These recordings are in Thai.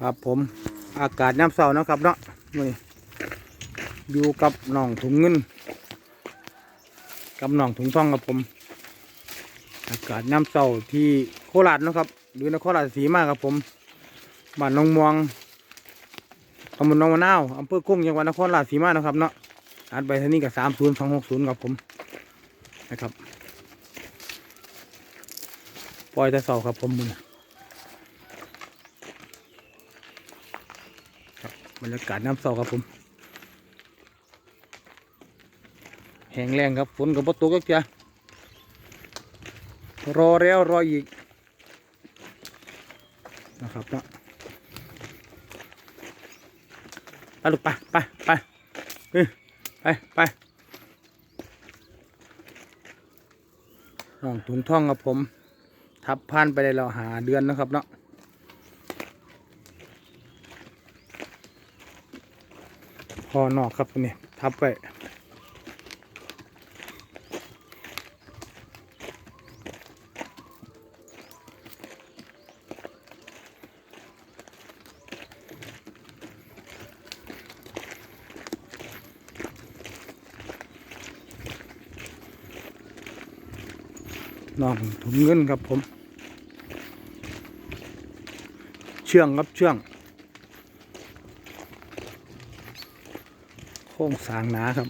ครับผมอากาศน้ำเศร้านะครับเนาะนี่อยู่กับหนองถุงเงิน กับหนองถุงทองครับผม อากาศน้ำเศร้าที่โคราชนะครับ หรือนครราชสีมาครับผมบ้านหนองมวงตำบลหนองมะนาวอำเภอกุ้งจังหวัดนครราชสีมานะครับเนาะอัดไปทางนี้กับสามศูนย์สองหกศูนย์ครับผมนะครับปล่อยแต่เสาครับผมมึงครั บรรยากาศน้ำเสาครับผม แห้งแรงครับ ฝนกับปตกก็จียรอแล้วรออีกนะครับเนาะไปลูกไปไปไปไปไปน้องถุงท่องครับผม ทับพันไปได้เราหาเดือนนะครับเนาะ พอนอกครับนี้ทับไปน้องถุงเงินครับผม เชื่องครับเชื่อง ค้งสางหนาครับ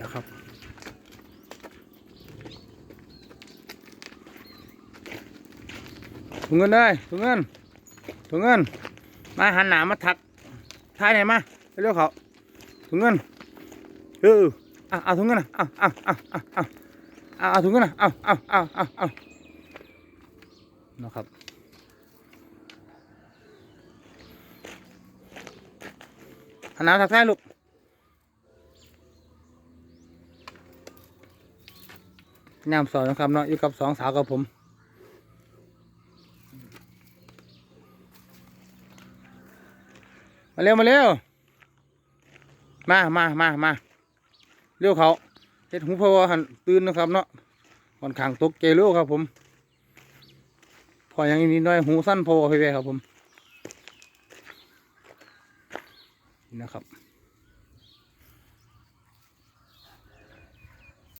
นะครับ ถุงเงินได้ถุงเงินถุงเงิน มาหันหนามาทักท้ายไหนมาเร็วๆเขาถุงเงินเออเอาเอาถุงเงินอะเอาเอาเอาเอาเอาเอาถุงกันนะเอาเอาเอาเอาเอานะครับ หันหน้าทักทายลูกยามสอนนะครับเนาะอยู่กับสองสาวกับผมมาเร็วมาเร็วมามามามาเร็วเขาเฮ็ดหูพะวหันตื่นนะครับเนาะค่อนข้างตกใจเร็วครับผมพออย่างนี้น้อยหูสั้นพอไปไปครับผม นะครับ